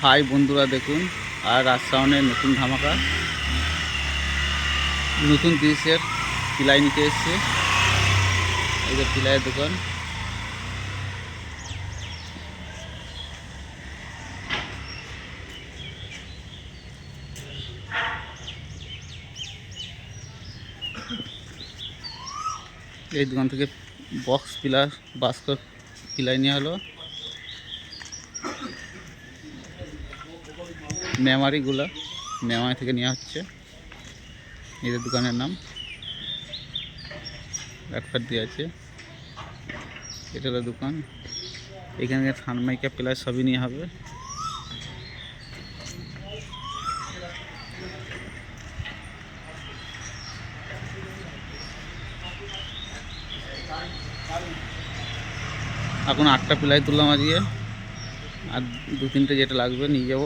High বন্ধুরা দেখুন, আর রাজশাহনের নতুন ধামাকা। নতুন জিনিসের পিলাই নিতে এসছে। এই যে পিলাইয়ের দোকান। এই দোকান থেকে বক্স পিলার বাস্ক পিলাই নেওয়া হলো। মেমারিগুলা, মেমারি থেকে নেওয়া হচ্ছে। এদের দোকানের নাম একবার দিয়ে আছে। এটা দোকান। এখানে থানমাইকা প্লাস সবই নিয়ে হবে। এখন আটটা প্লাই তুললাম আজকে। আর দু তিনটে যেটা লাগবে নিয়ে যাব।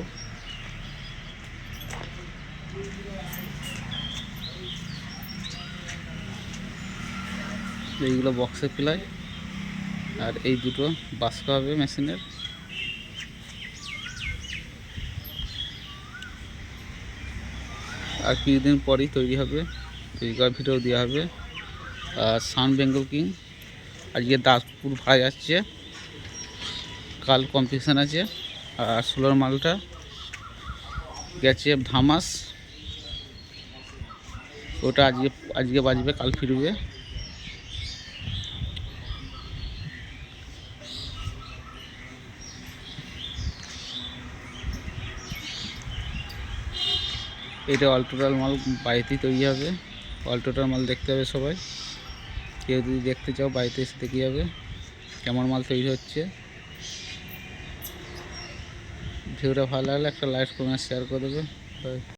এইগুলো বক্সে প্লাই আর এই দুটো বাস্ক হবে মেশিনের। আর কিছুদিন পরেই তৈরি হবে। তৈরি করার ভিডিও দেওয়া হবে। আর সান বেঙ্গল কিং। আজকে দাসপুর ভাড়া যাচ্ছে কাল কম্পিটিশান আছে। আর ষোলোর মালটা গেছে ধামাস। ওটা আজকে আজকে বাজবে, কাল ফিরবে। এটা অল্টোটাল মাল বাড়িতেই তৈরি হবে। অল্টোটাল মাল দেখতে হবে সবাই। কেউ যদি দেখতে চাও, বাড়িতে এসে দেখে হবে কেমন মাল তৈরি হচ্ছে। ভিডিওটা ভালো লাগলে একটা লাইক কমেন্ট শেয়ার করে দেবে।